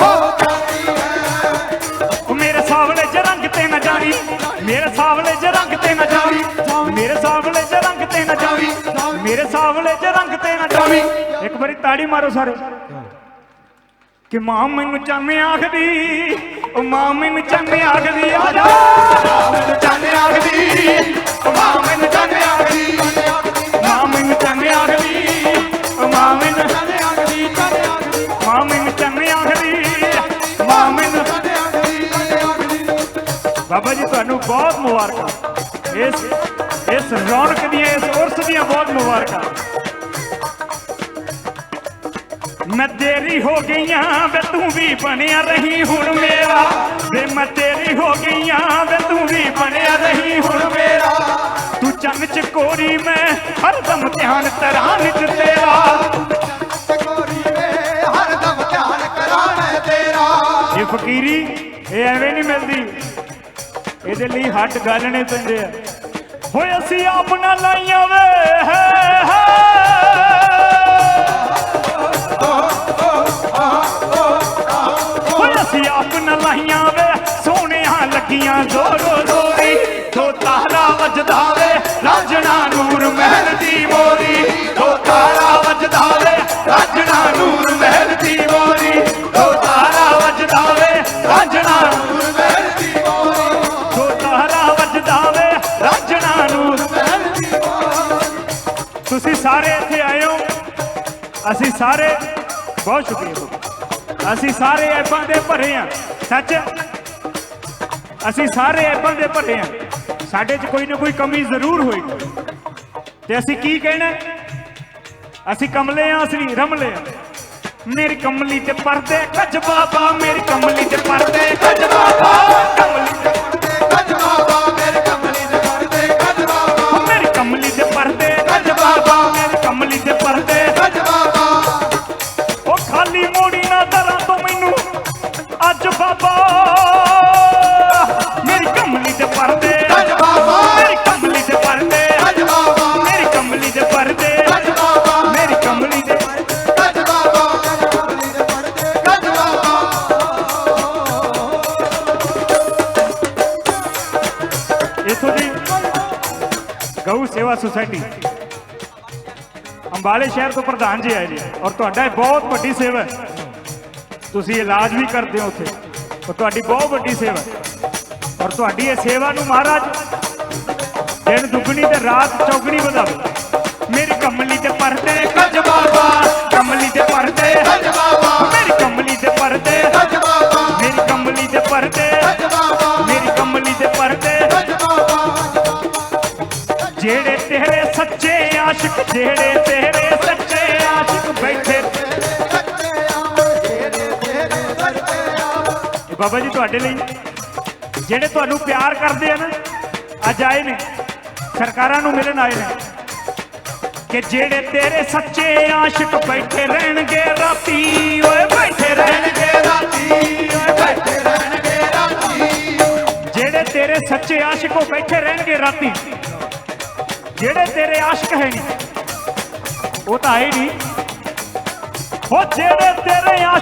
ਹੋ ਮੇਰੇ ਸਾਵਲੇ ਚ ਰੰਗ ਤੇ ਨਾ ਜਾਵੀ। ਮੇਰੇ ਸਾਵਲੇ ਚ ਰੰਗ ਤੇ ਨਾ ਜਾਵੀ। ਮੇਰੇ ਸਾਵਲੇ ਚ ਰੰਗ ਤੇ ਨਾ ਜਾਵੀ। ਮੇਰੇ ਸਾਵਲੇ ਚ ਰੰਗ ਤੇ ਨਾ ਜਾਵੀ। ਇੱਕ ਵਾਰੀ ਤਾੜੀ ਮਾਰੋ ਸਾਰੇ। ਕਿ ਮਾਂ ਮੈਨੂੰ ਚੰਨ ਆਖਦੀ, ਉਹ ਮਾਂ ਮੈਨੂੰ ਚੰਨ ਆਖਦੀ, ਆ ਜਾ। ਮੈਨੂੰ ਚੰਨ ਆਖਦੀ, ਉਹ ਮਾਂ ਮੈਨੂੰ ਚੰਨ ਆਖਦੀ। ਬਾਬਾ ਜੀ, ਤੁਹਾਨੂੰ ਬਹੁਤ ਮੁਬਾਰਕਾਂ। ਇਸ ਇਸ ਰੌਣਕ ਦੀਆਂ, ਇਸ ਉਰਸ ਦੀਆਂ ਬਹੁਤ ਮੁਬਾਰਕਾਂ। ਮੈਂ ਤੇਰੀ ਹੋ ਗਈਆਂ ਵੇ, ਤੂੰ ਵੀ ਬਣਿਆ ਰਹੀ ਹੁਣ ਮੇਰਾ। ਵੇ, ਮੈਂ ਤੇਰੀ ਹੋ ਗਈਆਂ ਵੇ, ਤੂੰ ਵੀ ਬਣਿਆ ਰਹੀ ਹੁਣ ਮੇਰਾ। ਤੂੰ ਚੰਨ ਚ ਕੋਰੀ ਮੈਂ ਹਰਦਮ ਧਿਆਨ ਤਰਾਂ ਨਿਤ ਤੇਰਾ ਧਿਆਨ ਕਰਾਂ ਮੈਂ ਤੇਰਾ। ਇਹ ਫਕੀਰੀ, ਇਹ ਐਵੇਂ ਨਹੀਂ ਮਿਲਦੀ। ਇਹਦੇ ਲਈ ਹੱਟ ਗਾਲਣੇ ਪੈਂਦੇ ਆ ਹੋਏ ਅਸੀਂ ਆਪਣਾ ਲਾਈਆਂ ਵੇ ਹੋਏ ਅਸੀਂ ਆਪਣਾ ਲਾਈਆਂ ਵੇ, ਸੋਹਣਿਆਂ ਲੱਗੀਆਂ ਜ਼ੋਰੋ ਜ਼ੋਰੀ। ਦੋ ਤਾਰਾ ਵੱਜਦਾ ਵੇ, ਰਾਜਣਾ ਨੂਰ ਮਹਿਲ ਦੀ ਮੋਰੀ। ਅਸੀਂ ਸਾਰੇ ਬਹੁਤ ਸ਼ੁਕਰੀਆ ਤੁਹਾਡਾ ਅਸੀਂ ਸਾਰੇ ਐਬਾਂ ਦੇ ਭਰੇ ਆ ਸੱਚ। ਅਸੀਂ ਸਾਰੇ ਐਬਾਂ ਦੇ ਭਰੇ ਆ ਸਾਡੇ 'ਚ ਕੋਈ ਨਾ ਕੋਈ ਕਮੀ ਜ਼ਰੂਰ ਹੋਏਗੀ। ਤੇ ਅਸੀਂ ਕੀ ਕਹਿਣਾ? ਅਸੀਂ ਕਮਲੇ ਆ ਅਸੀਂ ਰਮਲੇ ਆ ਮੇਰੀ ਕਮਲੀ ਤੇ ਪਰਦੇ ਕੱਜ ਬਾਬਾ, ਮੇਰੀ ਕਮਲੀ ਤੇ ਪਰਦੇ ਕੱਜ ਬਾਬਾ, ਕਮਲੀ ਇਥੋਂ ਦੀ ਗਊ ਸੇਵਾ ਸੁਸਾਇਟੀ ਅੰਬਾਲੇ ਸ਼ਹਿਰ ਤੋਂ ਪ੍ਰਧਾਨ ਜੀ ਆਏ ਜੀ ਔਰ ਤੁਹਾਡਾ ਇਹ ਬਹੁਤ ਵੱਡੀ ਸੇਵਾ ਹੈ ਤੁਸੀਂ ਇਲਾਜ ਵੀ ਕਰਦੇ ਹੋ ਉੱਥੇ ਔਰ ਤੁਹਾਡੀ ਬਹੁਤ ਵੱਡੀ ਸੇਵਾ ਹੈ ਔਰ ਤੁਹਾਡੀ ਇਹ ਸੇਵਾ ਨੂੰ ਮਹਾਰਾਜ ਦਿਨ ਦੁੱਗਣੀ ਤੇ ਰਾਤ ਚੌਗਣੀ ਵਧਾਵੇ ਮੇਰੀ ਕਮਲੀ ਤੇ ਪਰਦੇ ਕੱਜ ਸੱਚੇ ਆਸ਼ਿਕ ਜਿਹੜੇ ਤੇਰੇ ਸੱਚੇ ਆਸ਼ਿਕ ਬੈਠੇ। ਇਹ ਬਾਬਾ ਜੀ ਤੁਹਾਡੇ ਲਈ, ਜਿਹੜੇ ਤੁਹਾਨੂੰ ਪਿਆਰ ਕਰਦੇ ਆ ਨਾ, ਅੱਜ ਆਏ ਨੇ, ਸਰਕਾਰਾਂ ਨੂੰ ਮਿਲਣ ਆਏ ਨੇ, ਕਿ ਜਿਹੜੇ ਤੇਰੇ ਸੱਚੇ ਆਸ਼ਿਕ ਬੈਠੇ ਰਹਿਣਗੇ ਰਾਤੀ, ਓਏ ਬੈਠੇ ਰਹਿਣਗੇ ਰਾਤੀ, ਓਏ ਬੈਠੇ ਰਹਿਣਗੇ ਰਾਤੀ। ਜਿਹੜੇ ਤੇਰੇ ਸੱਚੇ ਆਸ਼ਿਕ ਉਹ ਬੈਠੇ ਰਹਿਣਗੇ ਰਾਤੀ ਜਿਹੜੇ ਤੇਰੇ ਆਸ਼ਕ ਹੈ ਨਹੀਂ ਉਹ ਤਾਂ ਆਏ ਨਹੀਂ। ਉਹ ਜਿਹੜੇ ਤੇਰੇ ਆਸ਼ਕ